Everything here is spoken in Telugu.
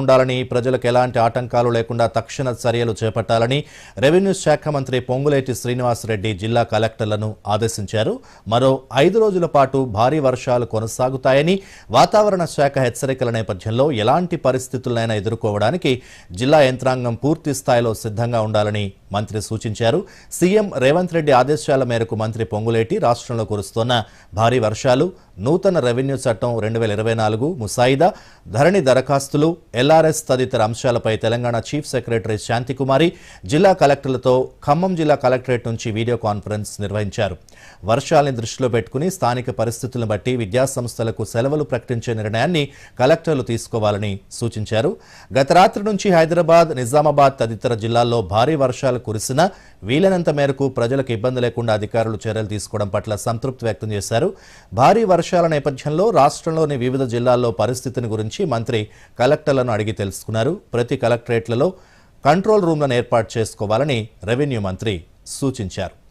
ఉండాలని ప్రజలకు ఎలాంటి ఆటంకాలు లేకుండా తక్షణ చర్యలు చేపట్టాలని రెవెన్యూ శాఖ మంత్రి పొంగులేటి శ్రీనివాసరెడ్డి జిల్లా కలెక్టర్లను ఆదేశించారు. మరో ఐదు రోజుల పాటు భారీ వర్షాలు కొనసాగుతాయని వాతావరణ శాఖ హెచ్చరికల నేపథ్యంలో ఎలాంటి పరిస్థితులనైనా ఎదుర్కోవడానికి జిల్లా యంత్రాంగం పూర్తి స్థాయిలో సిద్ధంగా ఉండాలని మంత్రి సూచించారు. సీఎం రేవంత్ రెడ్డి ఆదేశాల మేరకు మంత్రి పొంగులేటి రాష్ట్రంలో కురుస్తున్న భారీ వర్షాలు నూతన రెవెన్యూ చట్టం రెండు వేల ఇరవై నాలుగు ముసాయిదా ధరణి దరఖాస్తులు ఎల్ఆర్ఎస్ తదితర అంశాలపై తెలంగాణ చీఫ్ సెక్రటరీ శాంతికుమారి జిల్లా కలెక్టర్లతో ఖమ్మం జిల్లా కలెక్టరేట్ నుంచి వీడియో కాన్ఫరెన్స్ నిర్వహించారు. వర్షాలని దృష్టిలో పెట్టుకుని స్థానిక పరిస్థితులను బట్టి విద్యాసంస్థలకు సెలవులు ప్రకటించే నిర్ణయాన్ని కలెక్టర్లు తీసుకోవాలని సూచించారు. గత రాత్రి నుంచి హైదరాబాద్ నిజామాబాద్ తదితర జిల్లాల్లో భారీ వర్షాలు కురిసినా వీలైనంత మేరకు ప్రజలకు ఇబ్బంది లేకుండా అధికారులు చర్యలు తీసుకోవడం పట్ల సంతృప్తి వ్యక్తం చేశారు. భారీ వర్షాల నేపథ్యంలో రాష్ట్రంలోని వివిధ జిల్లాల్లో పరిస్థితిని గురించి మంత్రి కలెక్టర్లను అడిగి తెలుసుకున్నారు. ప్రతి కలెక్టరేట్లలో కంట్రోల్ రూమ్లను ఏర్పాటు చేసుకోవాలని రెవెన్యూ మంత్రి సూచించారు.